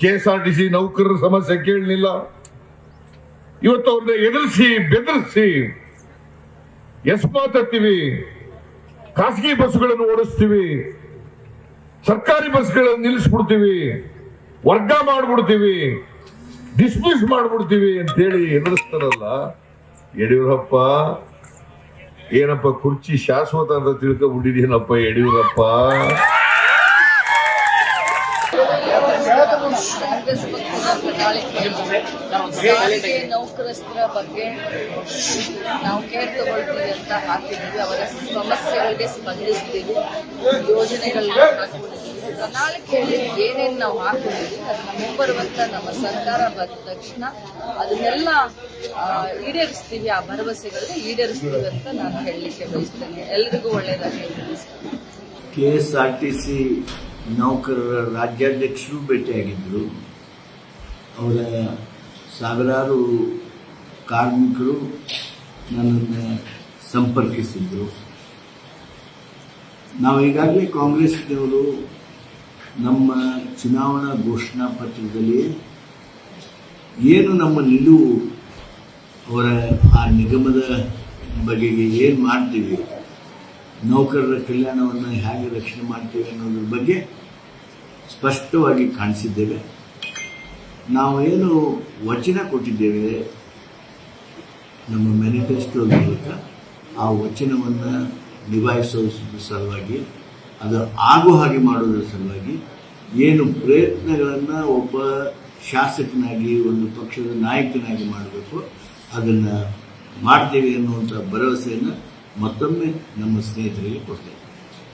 K S R T C ನೌಕರರ ಸಮಸ್ಯೆ ಕೇಳಲಿಲ್ಲ. ಇವತ್ತು ಅವ್ರನ್ನ ಎದುರಿಸಿ, ಬೆದರಿಸಿ ಎಸ್ ಮಾತಾಡ್ತೀವಿ ಖಾಸಗಿ ಬಸ್ಗಳನ್ನು ಓಡಿಸ್ತೀವಿ. ಸರ್ಕಾರಿ ಬಸ್ಗಳನ್ನು ನಿಲ್ಲಿಸ್ಬಿಡ್ತೀವಿ. ವರ್ಗ ಮಾಡ್ಬಿಡ್ತೀವಿ. ಡಿಸ್ಮಿಸ್ ಮಾಡ್ಬಿಡ್ತೀವಿ ಅಂತೇಳಿ ಎದುರಿಸ್ತಾರಲ್ಲ. ಯಡಿಯೂರಪ್ಪ, ಏನಪ್ಪ ಕುರ್ಚಿ ಶಾಶ್ವತ ಅಂತ ತಿಳ್ಕೊಬಿಟ್ಟಿದ್ದೀನಪ್ಪ ಯಡಿಯೂರಪ್ಪ. ಕಾಂಗ್ರೆಸ್ ನೌಕರಸ್ಥರ ಬಗ್ಗೆ ನಾವು ಕೇರ್ ತಗೊಳ್ತೀವಿ ಅಂತ ಹಾಕಿದ್ದೀವಿ. ಅವರ ಸಮಸ್ಯೆಗಳಿಗೆ ಸ್ಪಂದಿಸ್ತೀವಿ. ಯೋಜನೆಗಳನ್ನ ಹಾಕೊಂಡಿದ್ದೀವಿ ಪ್ರಣಾಳಿಕೆಯಲ್ಲಿ ಏನೇನು ನಾವು ಹಾಕೊಂಡಿದ್ದೀವಿ ಅದನ್ನ ಮುಂಬರುವಂತ ನಮ್ಮ ಸರ್ಕಾರ ಬಂದ ತಕ್ಷಣ ಅದನ್ನೆಲ್ಲ ಈಡೇರಿಸ್ತೀವಿ. ಆ ಭರವಸೆಗಳನ್ನ ಈಡೇರಿಸ್ತೀವಿ ಅಂತ ನಾನು ಹೇಳಲಿಕ್ಕೆ ಬಯಸ್ತೇನೆ. ಎಲ್ರಿಗೂ ಒಳ್ಳೇದಾಗಿ K S R T C ನೌಕರರ ರಾಜ್ಯಾಧ್ಯಕ್ಷರು ಭೇಟಿಯಾಗಿದ್ದರು. ಅವರ ಸಾವಿರಾರು ಕಾರ್ಮಿಕರು ನನ್ನನ್ನು ಸಂಪರ್ಕಿಸಿದ್ರು. ನಾವು ಈಗಾಗಲೇ ಕಾಂಗ್ರೆಸ್ನವರು ನಮ್ಮ ಚುನಾವಣಾ ಘೋಷಣಾ ಪತ್ರದಲ್ಲಿ ಏನು ನಮ್ಮ ನಿಲುವು ಅವರ ಆ ನಿಗಮದ ಬಗೆಗೆ ಏನು ಮಾಡ್ತೀವಿ? ನೌಕರರ ಕಲ್ಯಾಣವನ್ನು ಹೇಗೆ ರಕ್ಷಣೆ ಮಾಡ್ತೀವಿ ಅನ್ನೋದ್ರ ಬಗ್ಗೆ ಸ್ಪಷ್ಟವಾಗಿ ಕಾಣಿಸಿದ್ದೇವೆ. ನಾವು ಏನು ವಚನ ಕೊಟ್ಟಿದ್ದೇವೆ, ನಮ್ಮ ಮ್ಯಾನಿಫೆಸ್ಟೋ ಮೂಲಕ ಆ ವಚನವನ್ನು ನಿಭಾಯಿಸೋದ್ರ ಸಲುವಾಗಿ, ಅದು ಆಗೋ ಹಾಗೆ ಮಾಡೋದ್ರ ಸಲುವಾಗಿ ಏನು ಪ್ರಯತ್ನಗಳನ್ನು ಒಬ್ಬ ಶಾಸಕನಾಗಿ, ಒಂದು ಪಕ್ಷದ ನಾಯಕನಾಗಿ ಮಾಡಬೇಕು, ಅದನ್ನು ಮಾಡ್ತೇವೆ ಅನ್ನುವಂಥ ಭರವಸೆಯನ್ನು ಮತ್ತೊಮ್ಮೆ ನಮ್ಮ ಸ್ನೇಹಿತರಿಗೆ ಕೊಡ್ತೇವೆ